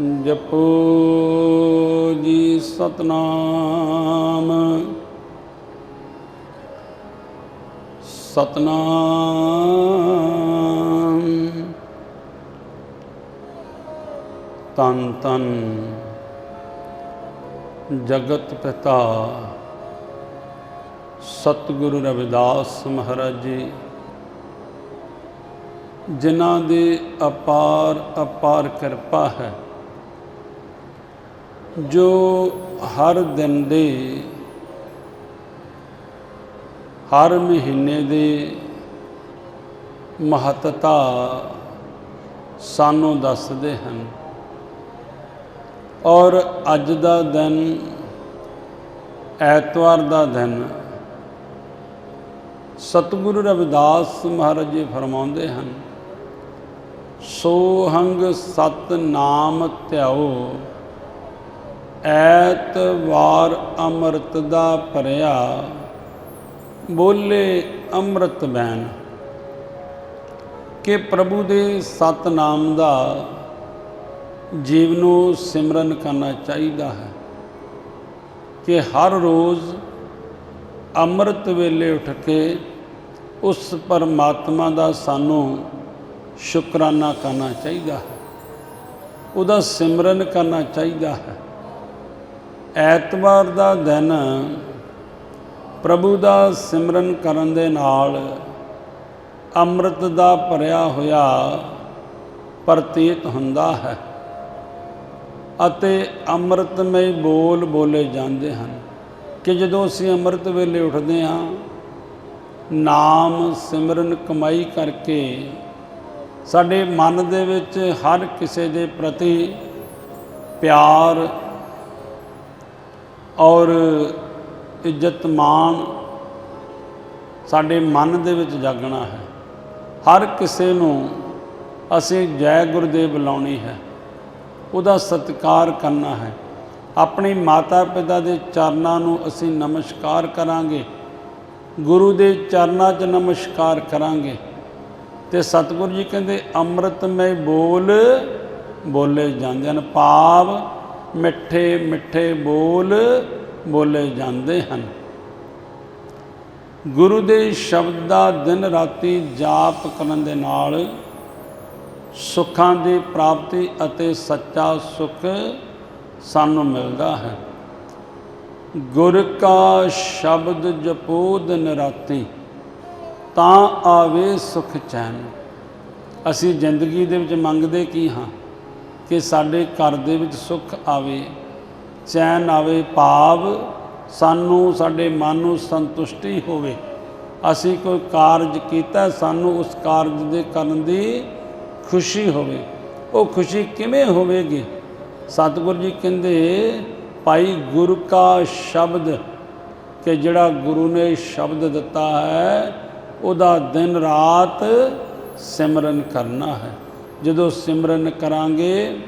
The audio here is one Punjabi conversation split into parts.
ਜਪੋ ਜੀ ਸਤਨਾਮ। ਸਤਨਾਮ। ਤਨ ਤਨ ਜਗਤ ਪਿਤਾ ਸਤਿਗੁਰੂ ਰਵਿਦਾਸ ਮਹਾਰਾਜ ਜੀ, ਜਿਨ੍ਹਾਂ ਦੀ ਅਪਾਰ ਅਪਾਰ ਕਿਰਪਾ ਹੈ। ਜੋ ਹਰ ਦਿਨ ਦੇ, ਹਰ ਮਹੀਨੇ ਦੇ ਮਹੱਤਤਾ ਸਾਨੂੰ ਦੱਸਦੇ ਹਨ। ਔਰ ਅੱਜ ਦਾ ਦਿਨ, ਐਤਵਾਰ ਦਾ ਦਿਨ ਸਤਿਗੁਰੂ ਰਵਿਦਾਸ ਮਹਾਰਾਜ ਜੀ ਫਰਮਾਉਂਦੇ ਹਨ ਸੋਹੰਗ ਸਤ ਨਾਮ ਧਿਆਓ। ਐਤਵਾਰ ਅੰਮ੍ਰਿਤ ਦਾ ਭਰਿਆ, ਬੋਲੇ ਅੰਮ੍ਰਿਤ ਬੈਨ ਕਿ ਪ੍ਰਭੂ ਦੇ ਸਤਨਾਮ ਦਾ ਜੀਵ ਨੂੰ ਸਿਮਰਨ ਕਰਨਾ ਚਾਹੀਦਾ ਹੈ, ਕਿ ਹਰ ਰੋਜ਼ ਅੰਮ੍ਰਿਤ ਵੇਲੇ ਉੱਠ ਕੇ ਉਸ ਪਰਮਾਤਮਾ ਦਾ ਸਾਨੂੰ ਸ਼ੁਕਰਾਨਾ ਕਰਨਾ ਚਾਹੀਦਾ ਹੈ, ਉਹਦਾ ਸਿਮਰਨ ਕਰਨਾ ਚਾਹੀਦਾ ਹੈ। ਐਤਵਾਰ ਦਾ ਦਿਨ ਪ੍ਰਭੂ ਦਾ ਸਿਮਰਨ ਕਰਨ ਦੇ ਨਾਲ ਅੰਮ੍ਰਿਤ ਦਾ ਭਰਿਆ ਹੋਇਆ ਪ੍ਰਤੀਤ ਹੁੰਦਾ ਹੈ ਅਤੇ ਅੰਮ੍ਰਿਤਮਈ ਬੋਲ ਬੋਲੇ ਜਾਂਦੇ ਹਨ ਕਿ ਜਦੋਂ ਅਸੀਂ ਅੰਮ੍ਰਿਤ ਵੇਲੇ ਉੱਠਦੇ ਹਾਂ, ਨਾਮ ਸਿਮਰਨ ਕਮਾਈ ਕਰਕੇ ਸਾਡੇ ਮਨ ਦੇ ਵਿੱਚ ਹਰ ਕਿਸੇ ਦੇ ਪ੍ਰਤੀ ਪਿਆਰ ਔਰ ਇੱਜ਼ਤ ਮਾਨ ਸਾਡੇ ਮਨ ਦੇ ਵਿੱਚ ਜਾਗਣਾ ਹੈ। ਹਰ ਕਿਸੇ ਨੂੰ ਅਸੀਂ ਜੈ ਗੁਰਦੇਵ ਲਾਉਣੀ ਹੈ। ਉਹਦਾ ਸਤਿਕਾਰ ਕਰਨਾ ਹੈ। ਆਪਣੀ ਮਾਤਾ ਪਿਤਾ ਦੇ ਚਰਨਾਂ ਨੂੰ ਅਸੀਂ ਨਮਸਕਾਰ ਕਰਾਂਗੇ। ਗੁਰੂ ਦੇ ਚਰਨਾਂ 'ਚ ਨਮਸਕਾਰ ਕਰਾਂਗੇ। ਤੇ ਸਤਿਗੁਰੂ ਜੀ ਕਹਿੰਦੇ, ਅੰਮ੍ਰਿਤਮਈ ਬੋਲ, ਬੋਲੇ ਜਾਂਦੇ ਹਨ ਭਾਵ, ਮਿੱਠੇ ਮਿੱਠੇ ਬੋਲ ਬੋਲੇ ਜਾਂਦੇ ਹਨ। ਗੁਰੂ ਦੇ ਸ਼ਬਦ ਦਾ ਦਿਨ ਰਾਤੀ ਜਾਪ ਕਰਨ ਦੇ ਨਾਲ ਸੁੱਖਾਂ ਦੀ ਪ੍ਰਾਪਤੀ ਅਤੇ ਸੱਚਾ ਸੁੱਖ ਸਾਨੂੰ ਮਿਲਦਾ ਹੈ। ਗੁਰ ਕਾ ਸ਼ਬਦ ਜਪੋ ਦਿਨ ਰਾਤੀ ਤਾਂ ਆਵੇ ਸੁਖ ਚੈਨ। ਅਸੀਂ ਜ਼ਿੰਦਗੀ ਦੇ ਵਿੱਚ ਮੰਗਦੇ ਕੀ ਹਾਂ? ਕਿ ਸਾਡੇ ਘਰ ਦੇ ਵਿੱਚ ਸੁੱਖ ਆਵੇ। ਚੈਨ ਆਵੇ ਭਾਵ, ਸਾਨੂੰ ਸਾਡੇ ਮਨ ਨੂੰ ਸੰਤੁਸ਼ਟੀ ਹੋਵੇ। ਅਸੀਂ ਕੋਈ ਕਾਰਜ ਕੀਤਾ, ਸਾਨੂੰ ਉਸ ਕਾਰਜ ਦੇ ਕਰਨ ਦੀ ਖੁਸ਼ੀ ਹੋਵੇ। ਉਹ ਖੁਸ਼ੀ ਕਿਵੇਂ ਹੋਵੇਗੀ? ਸਤਿਗੁਰੂ ਜੀ ਕਹਿੰਦੇ, ਭਾਈ ਗੁਰੂ ਕਾ ਸ਼ਬਦ ਕਿ ਜਿਹੜਾ ਗੁਰੂ ਨੇ ਸ਼ਬਦ ਦਿੱਤਾ ਹੈ, ਉਹਦਾ ਦਿਨ ਰਾਤ ਸਿਮਰਨ ਕਰਨਾ ਹੈ। ਜਦੋਂ ਸਿਮਰਨ ਕਰਾਂਗੇ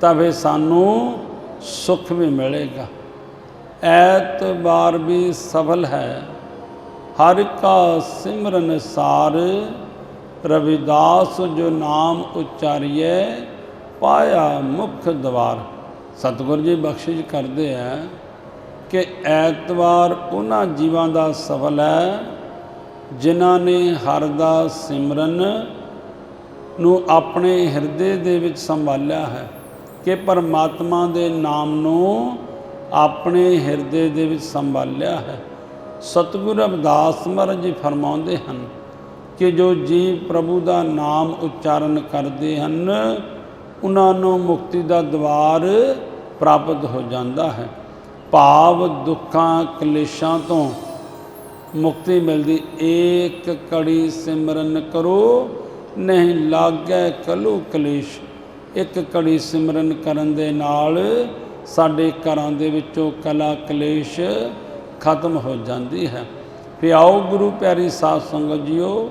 ਤਾਂ ਫਿਰ ਸਾਨੂੰ ਸੁੱਖ ਵੀ ਮਿਲੇਗਾ। ਐਤਵਾਰ ਵੀ ਸਫਲ ਹੈ। ਹਰ ਕਾ ਸਿਮਰਨ ਸਾਰ, ਰਵਿਦਾਸ ਜੋ ਨਾਮ ਉਚਾਰੀਏ ਪਾਇਆ ਮੁਖ ਦਵਾਰ। ਸਤਿਗੁਰੂ ਜੀ ਬਖਸ਼ਿਸ਼ ਕਰਦੇ ਆ ਕਿ ਐਤਵਾਰ ਉਹਨਾਂ ਜੀਵਾਂ ਦਾ ਸਫਲ ਹੈ, ਜਿਨ੍ਹਾਂ ਨੇ ਹਰ ਦਾ ਸਿਮਰਨ ਨੂੰ ਆਪਣੇ ਹਿਰਦੇ ਦੇ ਵਿੱਚ ਸੰਭਾਲਿਆ ਹੈ। ਕਿ ਪਰਮਾਤਮਾ ਦੇ ਨਾਮ ਨੂੰ ਆਪਣੇ ਹਿਰਦੇ ਦੇ ਵਿੱਚ ਸੰਭਾਲਿਆ ਹੈ। ਸਤਿਗੁਰ ਰਵਿਦਾਸ ਮਹਾਰਾਜ ਜੀ ਫਰਮਾਉਂਦੇ ਹਨ ਕਿ ਜੋ ਜੀਵ ਪ੍ਰਭੂ ਦਾ ਨਾਮ ਉਚਾਰਨ ਕਰਦੇ ਹਨ, ਉਹਨਾਂ ਨੂੰ ਮੁਕਤੀ ਦਾ ਦਵਾਰ ਪ੍ਰਾਪਤ ਹੋ ਜਾਂਦਾ ਹੈ। ਭਾਵ ਦੁੱਖਾਂ, ਕਲੇਸ਼ਾਂ ਤੋਂ ਮੁਕਤੀ ਮਿਲਦੀ। ਏਕ ਕੜੀ ਸਿਮਰਨ ਕਰੋ, ਨਹੀਂ ਲਾਗੈ ਕਲੂ ਕਲੇਸ਼। ਇੱਕ ਕੜੀ ਸਿਮਰਨ ਕਰਨ ਦੇ ਨਾਲ ਸਾਡੇ ਘਰਾਂ ਦੇ ਵਿੱਚੋਂ ਕਲਾ ਕਲੇਸ਼ ਖਤਮ ਹੋ ਜਾਂਦੀ ਹੈ। ਫਿਰ ਆਓ ਗੁਰੂ ਪਿਆਰੀ ਸਾਧ ਸੰਗਤ ਜੀਓ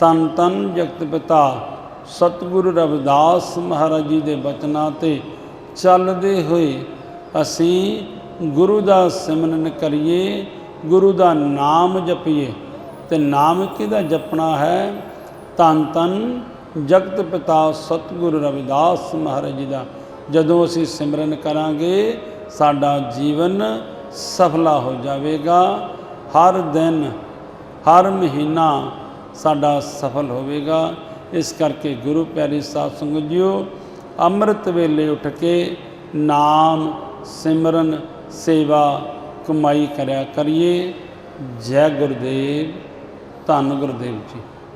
ਤਨ ਤਨ ਜਗਤ ਪਿਤਾ, ਸਤਿਗੁਰੂ ਰਵਿਦਾਸ ਮਹਾਰਾਜ ਜੀ ਦੇ ਬਚਨਾਂ ਤੇ ਚੱਲਦੇ ਹੋਏ ਅਸੀਂ ਗੁਰੂ ਦਾ ਸਿਮਰਨ ਕਰੀਏ, ਗੁਰੂ ਦਾ ਨਾਮ ਜਪੀਏ। ਤੇ ਨਾਮ ਕਿਹਦਾ ਜਪਣਾ ਹੈ? ਧੰਨ ਧੰਨ ਜਗਤ ਪਿਤਾ ਸਤਿਗੁਰੂ ਰਵਿਦਾਸ ਮਹਾਰਾਜ ਜੀ ਦਾ। ਜਦੋਂ ਅਸੀਂ ਸਿਮਰਨ ਕਰਾਂਗੇ, ਸਾਡਾ ਜੀਵਨ ਸਫਲਾ ਹੋ ਜਾਵੇਗਾ। ਹਰ ਦਿਨ, ਹਰ ਮਹੀਨਾ ਸਾਡਾ ਸਫਲ ਹੋਵੇਗਾ। ਇਸ ਕਰਕੇ ਗੁਰੂ ਪਿਆਰੀ ਸਾਧ ਸੰਗਤ ਜੀਓ, ਅੰਮ੍ਰਿਤ ਵੇਲੇ ਉੱਠ ਕੇ ਨਾਮ ਸਿਮਰਨ ਸੇਵਾ ਕਮਾਈ ਕਰਿਆ ਕਰੀਏ। ਜੈ ਗੁਰਦੇਵ, ਧੰਨ ਗੁਰਦੇਵ ਜੀ।